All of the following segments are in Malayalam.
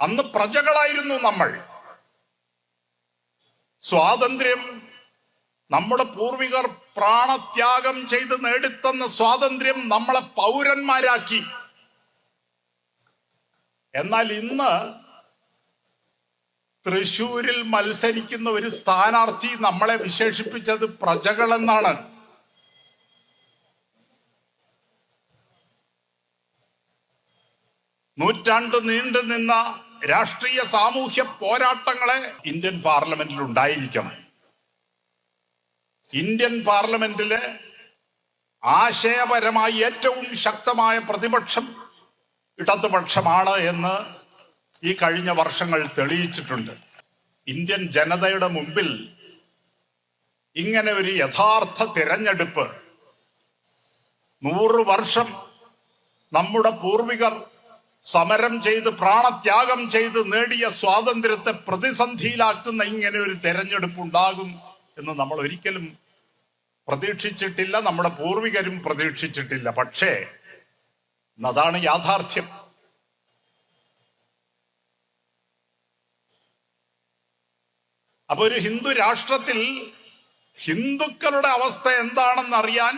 അന്ന് പ്രജകളായിരുന്നു നമ്മൾ. സ്വാതന്ത്ര്യം നമ്മുടെ പൂർവികർ പ്രാണത്യാഗം ചെയ്ത് നേടിത്തന്ന സ്വാതന്ത്ര്യം നമ്മളെ പൗരന്മാരാക്കി. എന്നാൽ ഇന്ന് തൃശൂരിൽ മത്സരിക്കുന്ന ഒരു സ്ഥാനാർത്ഥി നമ്മളെ വിശേഷിപ്പിച്ചത് പ്രജകളെന്നാണ്. നൂറ്റാണ്ട് നീണ്ടു നിന്ന രാഷ്ട്രീയ സാമൂഹ്യ പോരാട്ടങ്ങളെ ഇന്ത്യൻ പാർലമെന്റിൽ ഉണ്ടായിരിക്കണം. ഇന്ത്യൻ പാർലമെന്റിൽ ആശയപരമായി ഏറ്റവും ശക്തമായ പ്രതിപക്ഷം ഇടതുപക്ഷമാണ് എന്ന് ഈ കഴിഞ്ഞ വർഷങ്ങൾ തെളിയിച്ചിട്ടുണ്ട്. ഇന്ത്യൻ ജനതയുടെ മുമ്പിൽ ഇങ്ങനെ ഒരു യഥാർത്ഥ തിരഞ്ഞെടുപ്പ് നൂറ് വർഷം നമ്മുടെ പൂർവികർ സമരം ചെയ്ത് പ്രാണത്യാഗം ചെയ്ത് നേടിയ സ്വാതന്ത്ര്യത്തെ പ്രതിസന്ധിയിലാക്കുന്ന ഇങ്ങനെ ഒരു തെരഞ്ഞെടുപ്പ് ഉണ്ടാകും എന്ന് നമ്മൾ ഒരിക്കലും പ്രതീക്ഷിച്ചിട്ടില്ല നമ്മുടെ പൂർവികരും പ്രതീക്ഷിച്ചിട്ടില്ല. പക്ഷേ അതാണ് യാഥാർത്ഥ്യം. അപ്പൊ ഒരു ഹിന്ദു രാഷ്ട്രത്തിൽ ഹിന്ദുക്കളുടെ അവസ്ഥ എന്താണെന്ന് അറിയാൻ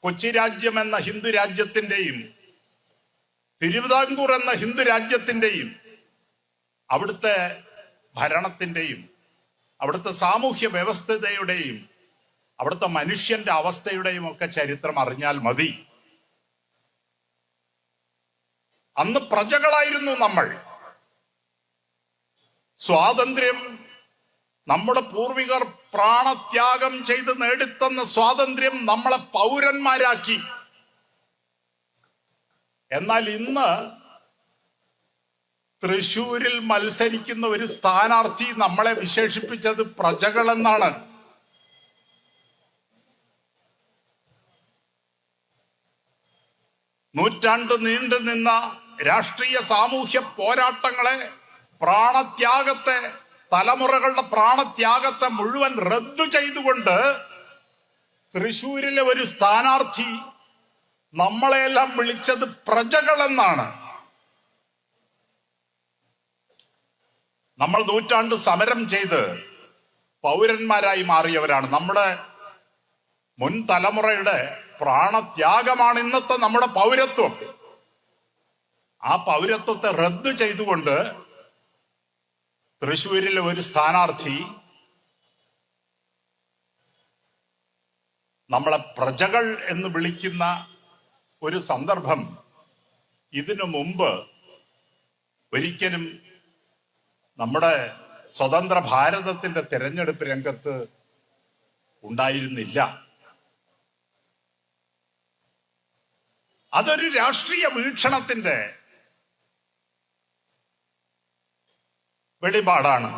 കൊച്ചി രാജ്യം എന്ന ഹിന്ദു രാജ്യത്തിന്റെയും തിരുവിതാംകൂർ എന്ന ഹിന്ദു രാജ്യത്തിന്റെയും അവിടുത്തെ ഭരണത്തിന്റെയും അവിടുത്തെ സാമൂഹ്യ വ്യവസ്ഥതയുടെയും അവിടുത്തെ മനുഷ്യന്റെ അവസ്ഥയുടെയും ഒക്കെ ചരിത്രം അറിഞ്ഞാൽ മതി. അന്ന് പ്രജകളായിരുന്നു നമ്മൾ. സ്വാതന്ത്ര്യം നമ്മുടെ പൂർവികർ പ്രാണത്യാഗം ചെയ്ത് നേടിത്തന്ന സ്വാതന്ത്ര്യം നമ്മളെ പൗരന്മാരാക്കി. എന്നാൽ ഇന്ന് തൃശൂരിൽ മത്സരിക്കുന്ന ഒരു സ്ഥാനാർത്ഥി നമ്മളെ വിശേഷിപ്പിച്ചത് പ്രജകളെന്നാണ്. നൂറ്റാണ്ട് നീണ്ടു നിന്ന രാഷ്ട്രീയ സാമൂഹ്യ പോരാട്ടങ്ങളെ പ്രാണത്യാഗത്തെ തലമുറകളുടെ പ്രാണത്യാഗത്തെ മുഴുവൻ റദ്ദു ചെയ്തുകൊണ്ട് തൃശൂരിലെ ഒരു സ്ഥാനാർത്ഥി നമ്മളെയെല്ലാം വിളിച്ചത് പ്രജകളെന്നാണ്. നമ്മൾ നൂറ്റാണ്ട് സമരം ചെയ്ത് പൗരന്മാരായി മാറിയവരാണ്. നമ്മുടെ മുൻ തലമുറയുടെ പ്രാണത്യാഗമാണ് ഇന്നത്തെ നമ്മുടെ പൗരത്വം. ആ പൗരത്വത്തെ റദ്ദ് ചെയ്തുകൊണ്ട് തൃശൂരിലെ ഒരു സ്ഥാനാർത്ഥി നമ്മളെ പ്രജകൾ എന്ന് വിളിക്കുന്ന ഒരു സന്ദർഭം. ഇതിനു മുമ്പ് ഒരിക്കലും നമ്മുടെ സ്വതന്ത്ര ഭാരതത്തിന്റെ തിരഞ്ഞെടുപ്പ് രംഗത്ത് ഉണ്ടായിരുന്നില്ല. അതൊരു രാഷ്ട്രീയ വീക്ഷണത്തിന്റെ വെളിപാടാണ്.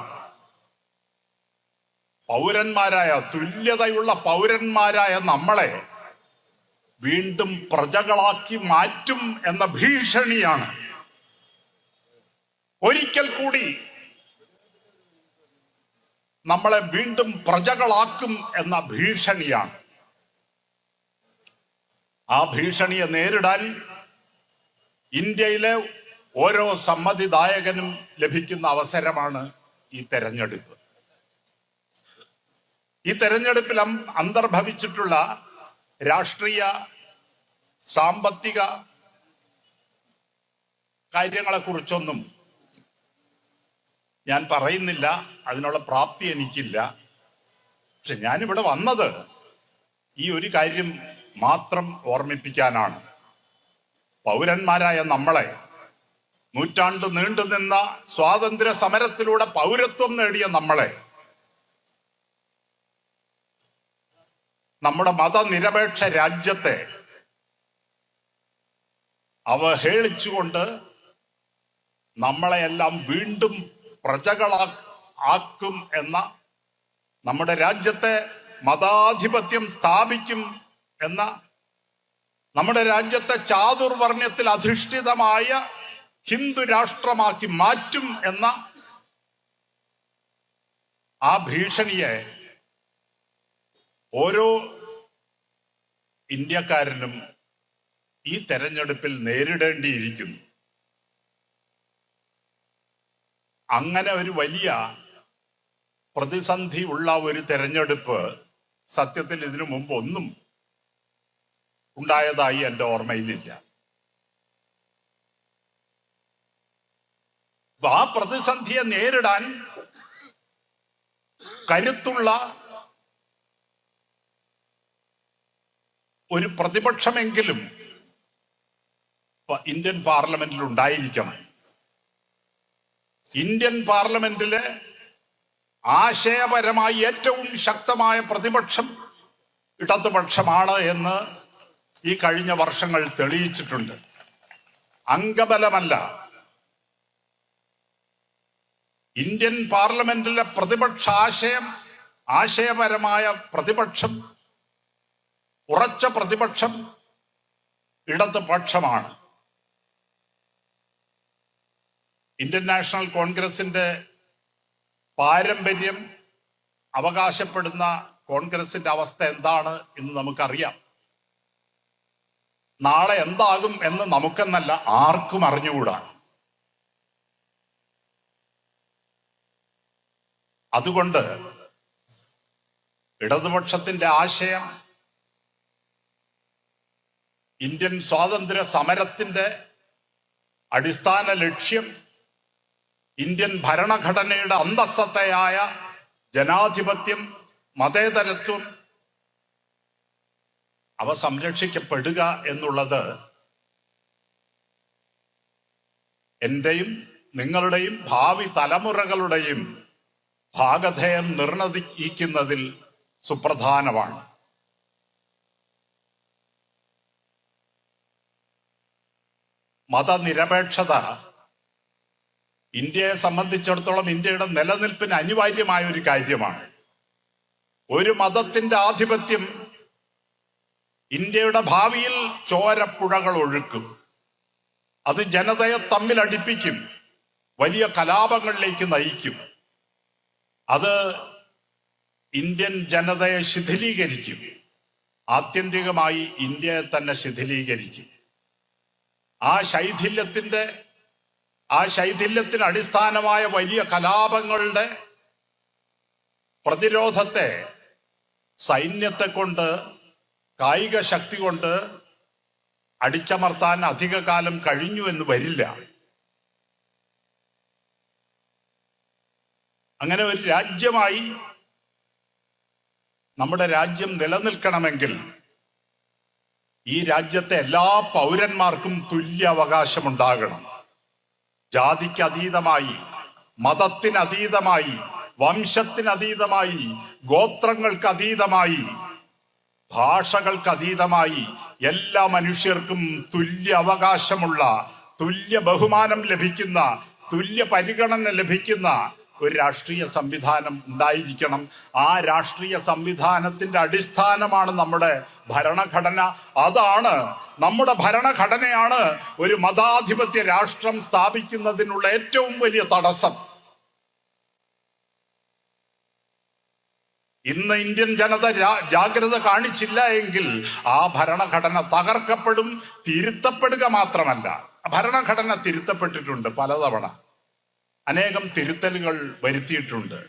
പൗരന്മാരായ തുല്യതയുള്ള പൗരന്മാരായ നമ്മളെ വീണ്ടും പ്രജകളാക്കി മാറ്റും എന്ന ഭീഷണിയാണ്. ഒരിക്കൽ കൂടി നമ്മളെ വീണ്ടും പ്രജകളാക്കും എന്ന ഭീഷണിയാണ്. ആ ഭീഷണിയെ നേരിടാൻ ഇന്ത്യയിലെ ഓരോ സമ്മതിദായകനും ലഭിക്കുന്ന അവസരമാണ് ഈ തെരഞ്ഞെടുപ്പ്. ഈ തെരഞ്ഞെടുപ്പിൽ അന്തർഭവിച്ചിട്ടുള്ള രാഷ്ട്രീയ സാമ്പത്തിക കാര്യങ്ങളെ കുറിച്ചൊന്നും ഞാൻ പറയുന്നില്ല അതിനുള്ള പ്രാപ്തി എനിക്കില്ല. പക്ഷെ ഞാനിവിടെ വന്നത് ഈ ഒരു കാര്യം മാത്രം ഓർമ്മിപ്പിക്കാനാണ്. പൗരന്മാരായ നമ്മളെ നൂറ്റാണ്ട് നീണ്ടുനിന്ന സ്വാതന്ത്ര്യ സമരത്തിലൂടെ പൗരത്വം നേടിയ നമ്മളെ നമ്മുടെ മതനിരപേക്ഷ രാജ്യത്തെ അവഹേളിച്ചുകൊണ്ട് നമ്മളെയെല്ലാം വീണ്ടും പ്രജകളാ ആക്കും എന്ന നമ്മുടെ രാജ്യത്തെ മതാധിപത്യം സ്ഥാപിക്കും എന്ന നമ്മുടെ രാജ്യത്തെ ചാതുർവർണ്യത്തിൽ അധിഷ്ഠിതമായ ഹിന്ദു രാഷ്ട്രമാക്കി മാറ്റും എന്ന ആ ഭീഷണിയെ ഓരോ ഇന്ത്യക്കാരനും ഈ തെരഞ്ഞെടുപ്പിൽ നേരിടേണ്ടിയിരിക്കുന്നു. അങ്ങനെ ഒരു വലിയ പ്രതിസന്ധി ഉള്ള ഒരു തെരഞ്ഞെടുപ്പ് സത്യത്തിൽ ഇതിനു മുമ്പ് ഒന്നും ഉണ്ടായതായി എന്റെ ഓർമ്മയിലില്ല. ആ പ്രതിസന്ധിയെ നേരിടാൻ കരുത്തുള്ള ഒരു പ്രതിപക്ഷമെങ്കിലും ഇന്ത്യൻ പാർലമെന്റിൽ ഉണ്ടായിരിക്കണം. ഇന്ത്യൻ പാർലമെന്റിലെ ആശയപരമായി ഏറ്റവും ശക്തമായ പ്രതിപക്ഷം ഇടതുപക്ഷമാണ് എന്ന് ഈ കഴിഞ്ഞ വർഷങ്ങൾ തെളിയിച്ചിട്ടുണ്ട്. അംഗബലമല്ല. ഇന്ത്യൻ പാർലമെന്റിലെ പ്രതിപക്ഷ ആശയം ആശയപരമായ പ്രതിപക്ഷം ഉറച്ച പ്രതിപക്ഷം ഇടതുപക്ഷമാണ്. ഇന്ത്യൻ നാഷണൽ കോൺഗ്രസിന്റെ പാരമ്പര്യം അവകാശപ്പെടുന്ന കോൺഗ്രസിന്റെ അവസ്ഥ എന്താണ് എന്ന് നമുക്കറിയാം. നാളെ എന്താകും എന്ന് നമുക്കെന്നല്ല ആർക്കും അറിഞ്ഞുകൂടാ. അതുകൊണ്ട് ഇടതുപക്ഷത്തിന്റെ ആശയം ഇന്ത്യൻ സ്വാതന്ത്ര്യ സമരത്തിന്റെ അടിസ്ഥാന ലക്ഷ്യം ഇന്ത്യൻ ഭരണഘടനയുടെ അന്തസ്സത്തയായ ജനാധിപത്യം മതേതരത്വം അവ സംരക്ഷിക്കപ്പെടുക എന്നുള്ളത് എന്റെയും നിങ്ങളുടെയും ഭാവി തലമുറകളുടെയും ഭാഗധേയം നിർണയിക്കുന്നതിൽ സുപ്രധാനമാണ്. മതനിരപേക്ഷത ഇന്ത്യയെ സംബന്ധിച്ചിടത്തോളം ഇന്ത്യയുടെ നിലനിൽപ്പിന് അനിവാര്യമായ ഒരു കാര്യമാണ്. ഒരു മതത്തിന്റെ ആധിപത്യം ഇന്ത്യയുടെ ഭാവിയിൽ ചോരപ്പുഴകൾ ഒഴുക്കും. അത് ജനതയെ തമ്മിൽ അടുപ്പിക്കും വലിയ കലാപങ്ങളിലേക്ക് നയിക്കും. അത് ഇന്ത്യൻ ജനതയെ ശിഥിലീകരിക്കും. ആത്യന്തികമായി ഇന്ത്യയെ തന്നെ ശിഥിലീകരിക്കും. ആ ശൈഥില്യത്തിന്റെ ആ ശൈഥില്യത്തിന് അടിസ്ഥാനമായ വലിയ കലാപങ്ങളുടെ പ്രതിരോധത്തെ സൈന്യത്തെ കൊണ്ട് കായിക ശക്തി കൊണ്ട് അടിച്ചമർത്താൻ അധിക കാലം കഴിഞ്ഞു എന്ന് വരില്ല. അങ്ങനെ ഒരു രാജ്യമായി നമ്മുടെ രാജ്യം നിലനിൽക്കണമെങ്കിൽ ഈ രാജ്യത്തെ എല്ലാ പൗരന്മാർക്കും തുല്യ അവകാശമുണ്ടാകണം ജാതിക്ക് അതീതമായി മതത്തിന് അതീതമായി വംശത്തിന് അതീതമായി ഗോത്രങ്ങൾക്ക് അതീതമായി ഭാഷകൾക്ക് അതീതമായി എല്ലാ മനുഷ്യർക്കും തുല്യ അവകാശമുള്ള തുല്യ ബഹുമാനം ലഭിക്കുന്ന തുല്യ പരിഗണന ലഭിക്കുന്ന ഒരു രാഷ്ട്രീയ സംവിധാനം ഉണ്ടായിരിക്കണം. ആ രാഷ്ട്രീയ സംവിധാനത്തിന്റെ അടിസ്ഥാനമാണ് നമ്മുടെ ഭരണഘടന. അതാണ് നമ്മുടെ ഭരണഘടനയാണ് ഒരു മതാധിപത്യ രാഷ്ട്രം സ്ഥാപിക്കുന്നതിനുള്ള ഏറ്റവും വലിയ തടസ്സം. ഇന്ന് ഇന്ത്യൻ ജനത ജാഗ്രത കാണിച്ചില്ല എങ്കിൽ ആ ഭരണഘടന തകർക്കപ്പെടും തിരുത്തപ്പെടുക മാത്രമല്ല. ഭരണഘടന തിരുത്തപ്പെട്ടിട്ടുണ്ട് പലതവണ. അനേകം തിരുത്തലുകൾ വരുത്തിയിട്ടുണ്ട്.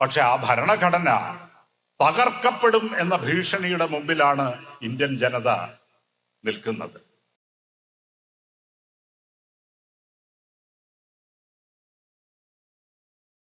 പക്ഷെ ആ ഭരണഘടന തകർക്കപ്പെടും എന്ന ഭീഷണിയുടെ മുമ്പിലാണ് ഇന്ത്യൻ ജനത നിൽക്കുന്നത്.